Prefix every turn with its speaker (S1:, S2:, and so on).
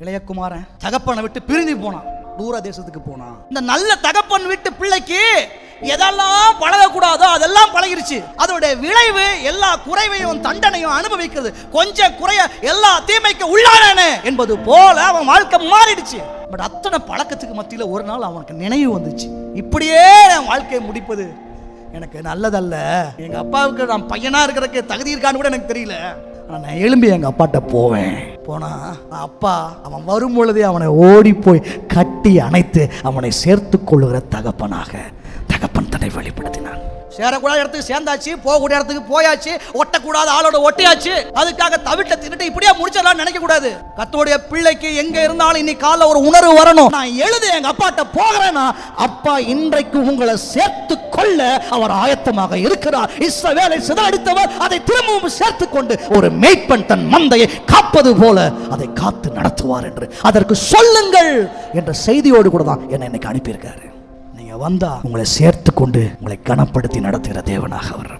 S1: இளையகுமாரன் தகப்பனை விட்டு பிரிஞ்சு போனான். தூர தேசத்துக்கு போனான். இந்த நல்ல தகப்பன் விட்டு பிள்ளைக்கு எதெல்லாம் பழகக்கூடாதோ அதெல்லாம் பழகிருச்சு. அதோட விளைவு எல்லா குறைவையும் தண்டனையும் அனுபவிக்கிறது. கொஞ்சம் குறைய எல்லா தீமைக்கு உள்ளானே என்பது போல அவன் வாழ்க்கை மாறிடுச்சு. பட் அத்தனை பழக்கத்துக்கு மத்தியில் ஒரு நாள் அவனுக்கு நினைவு வந்துச்சு. இப்படியே என் வாழ்க்கையை முடிப்பது எனக்கு நல்லதல்ல. எங்கள் அப்பாவுக்கு நான் பையனாக இருக்கிறதுக்கு தகுதி இருக்கான்னு கூட எனக்கு தெரியல. ஆனால் நான் எழும்பி எங்கள் அப்பாட்ட போவேன். போனா அப்பா அவன் வரும் பொழுதே அவனை ஓடி போய் கட்டி அணைத்து அவனை சேர்த்து கொள்ளுகிற தகப்பனாக தகப்பன் தன்னை வெளிப்படுத்தினான் சேரக்கூடாத இடத்துக்கு சேர்ந்தாச்சு போகக்கூடிய இடத்துக்கு போயாச்சு ஒட்டக்கூடாத ஆளோட ஒட்டியாச்சு. அதுக்காக தவிட்ட தின்னுட்டு இப்படியே முடிச்சிடலாம் நினைக்க கூடாது கத்தோடைய பிள்ளைக்கு எங்க இருந்தாலும் இன்னைக்கு கால ஒரு உணர்வு வரணும். நான் எழுத எங்க அப்பாட்ட போகிறேன்னா அப்பா இன்றைக்கு உங்களை சேர்த்து கொள்ள அவர் ஆயத்தமாக இருக்கிறார். இஸ்ரவேலை சிதறடித்தவர் அதை திரும்பவும் சேர்த்து கொண்டு ஒரு மேய்ப்பன் தன் மந்தையை காப்பது போல அதை காத்து நடத்துவார் என்று. அதற்கு சொல்லுங்கள் என்ற செய்தியோடு கூட தான் என்னை இன்னைக்கு அனுப்பியிருக்காரு. வந்தா உங்களை சேர்த்து கொண்டு உங்களை கனப்படுத்தி நடத்துகிற தேவனாக அவர்